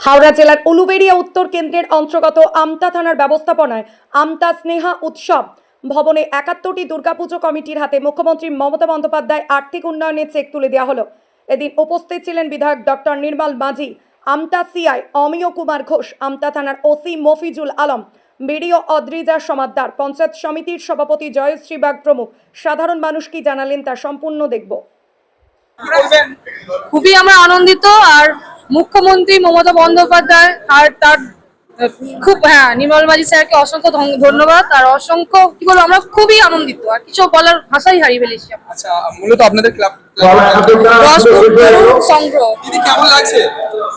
হাওড়া জেলার উলুবেড়িয়া উত্তর কেন্দ্রের অন্তর্গত আমতা থানার ব্যবস্থাপনায় আমতা স্নেহা উৎসব। ভবনে একাত্তরটি দুর্গাপুজো কমিটির হাতে মুখ্যমন্ত্রী মমতা বন্দ্যোপাধ্যায় আর্থিক উন্নয়নের চেক তুলে দেওয়া হলো। এদিন উপস্থিত ছিলেন বিধায়ক ডক্টর নির্মল মাঝি, আমতা সিআই অমিয় কুমার ঘোষ, আমতা থানার ওসি মফিজুল আলম, বিডিও অদ্রিজা সমাদ্দার, পঞ্চায়েত সমিতির সভাপতি জয়শ্রী বাগ প্রমুখ। সাধারণ মানুষ কি জানালেন তা সম্পূর্ণ দেখব। খুবই আমরা আনন্দিত আর মুখ্যমন্ত্রী মমতা বন্দ্যোপাধ্যায় আর তার খুব হ্যাঁ নির্মল মাঝি স্যারকে অসংখ্য ধন্যবাদ। আর অসংখ্য কি বলব আমরা খুবই আনন্দিত। আর কিছু বলার ভাষাই হারিয়ে ফেলেছি। আচ্ছা মূলত আপনাদের ক্লাব সংগ্রহ।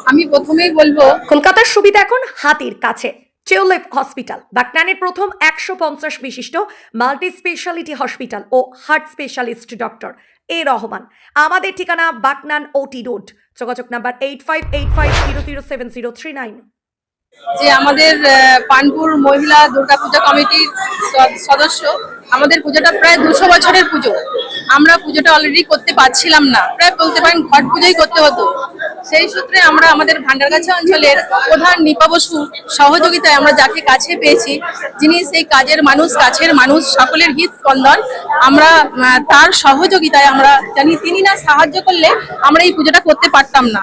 আমি প্রথমেই বলব কলকাতার সুবিধা এখন হাতির কাছে। টিউলিপ হসপিটাল, বাগনানের প্রথম একশো পঞ্চাশ বিশিষ্ট multi speciality hospital O heart specialist doctor A Rahman. আমাদের ঠিকানা বাগনান ওটি রোড। যোগাযোগ number eight five eight five zero zero seven zero three nine যে আমাদের পানপুর মহিলা দুর্গাপূজা কমিটির সদস্য, আমাদের পুজোটা প্রায় দুশো বছরের পুজো। আমরা পুজোটা অলরেডি করতে পারছিলাম না। প্রায় বলতে পারেন ঘট পুজোই করতে হতো। সেই সূত্রে আমরা আমাদের ভান্ডারগাছা অঞ্চলের প্রধান নিপা বসু সহযোগিতায় আমরা যাকে কাছে পেয়েছি, যিনি সেই কাজের মানুষ, কাছের মানুষ, সকলের হিত স্পন্দন, আমরা তার সহযোগিতায় আমরা জানি তিনি না সাহায্য করলে আমরা এই পুজোটা করতে পারতাম না।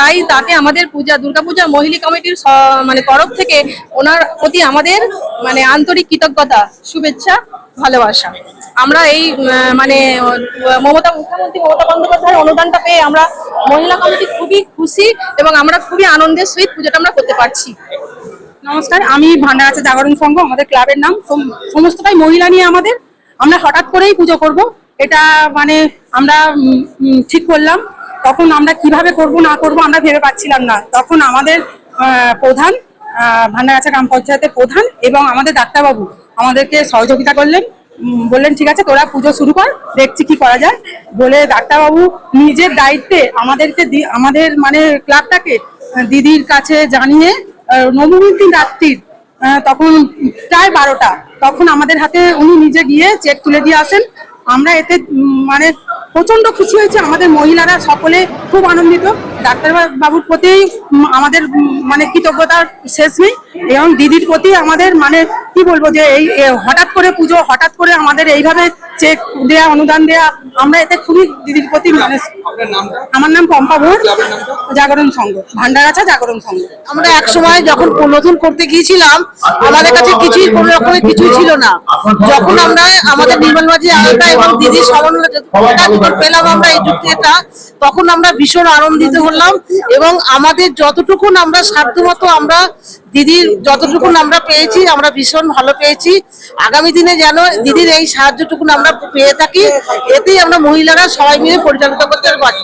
তাই তাকে আমাদের পূজা, দুর্গাপূজা মহিলা কমিটির মানে তরফ থেকে ওনার প্রতি আমাদের মানে আন্তরিক কৃতজ্ঞতা, শুভেচ্ছা, ভালোবাসা। আমরা এই মানে মমতা মুখ্যমন্ত্রী মমতা বন্দ্যোপাধ্যায়ের অনুদানটা পেয়ে আমরা মহিলা কমিটি খুবই খুশি এবং আমরা খুবই আনন্দের সহিত পুজোটা আমরা করতে পারছি। নমস্কার আমি ভান্ডারাচা জাগরণ সংঘ আমাদের ক্লাবের নাম। সম- সমস্তটাই মহিলা নিয়ে আমাদের। আমরা হঠাৎ করেই পুজো করব। এটা মানে আমরা ঠিক করলাম। তখন আমরা কীভাবে করব না করব আমরা ভেবে পাচ্ছিলাম না। তখন আমাদের প্রধান আহ, ভান্ডারাচা গ্রাম পঞ্চায়েতের প্রধান এবং আমাদের ডাক্তারবাবু আমাদেরকে সহযোগিতা করলেন। বললেন, ঠিক আছে, তোরা পুজো শুরু কর, দেখছি কি করা যায়। বলে ডাক্তারবাবু নিজের দায়িত্বে আমাদেরকে আমাদের মানে ক্লাবটাকে দিদির কাছে জানিয়ে নবমীর দিন রাত্রির তখন প্রায় বারোটা, তখন আমাদের হাতে উনি নিজে গিয়ে চেক তুলে দিয়ে আসেন। আমরা এতে মানে প্রচণ্ড খুশি হয়েছে। আমাদের মহিলারা সকলে খুব আনন্দিত। ডাক্তার বাবুর প্রতি আমাদের মানে কৃতজ্ঞতার শেষ নেই। এবং দিদির প্রতি আমাদের মানে কি বলব যে এই হঠাৎ করে পুজো হঠাৎ করে আমাদের এইভাবে চেক দেয়া অনুদান দেয়া আমরা এতে খুবই দিদির প্রতি মানে আমার নাম পম্পা ভোর জাগরণ সংঘ ভান্ডারাচা জাগরণ সংঘ। আমরা এক সময় যখন নতুন করতে গিয়েছিলাম আমাদের কাছে কিছুই কোনো রকমের কিছুই ছিল না। যখন আমরা আমাদের নির্মল মাঝি আলাদা এবং দিদির সমন্বয় পেলাম আমরা এই যুক্তিটা তখন আমরা ভীষণ আনন্দিত হলাম এবং আমাদের যতটুকুন আমরা সাধ্যমতো আমরা দিদির যতটুকুন আমরা পেয়েছি আমরা ভীষণ ভালো পেয়েছি। আগামী দিনে যেন দিদির এই সাহায্যটুকুন আমরা পেয়ে থাকি এতেই আমরা মহিলারা সবাই মিলে পরিচালিত করতে কোথায়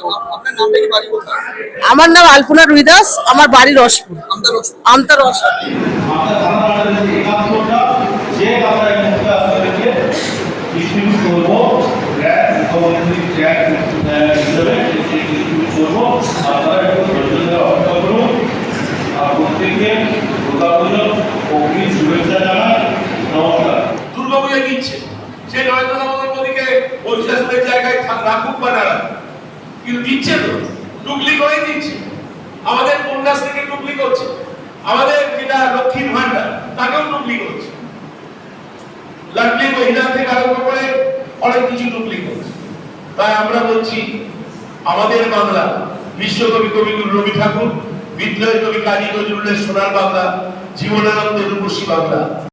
আমার নাম আলপনা রুইদাস আমার বাড়ি রসপুর। আমতা রস রসপুর। আমরা প্রত্যেককে দুর্গা পুজো অগ্নি শুভেচ্ছা জানাই নমস্কার দুর্গাপূজা দিচ্ছে সে মোদীকে ঐতিহাসিকের জায়গায় রাখুক বা না রাখুক। কিন্তু দিচ্ছে তো, টুকলি করে দিচ্ছে। আমাদের কন্যাশ্রীকে টুকলি করছে। আমাদের যেটা লক্ষ্মীর ভান্ডার তাকেও টুকলি করছে। লাডলি মহিলা থেকে আরম্ভ করে অনেক কিছু করছে। তাই আমরা বলছি, আমাদের বাংলা, বিশ্বকবি কবিগুরু রবি ঠাকুর, বিদ্রোহী কবি কাজী নজরুলের সোনার বাংলা জীবনানন্দ রূপসী বাংলা।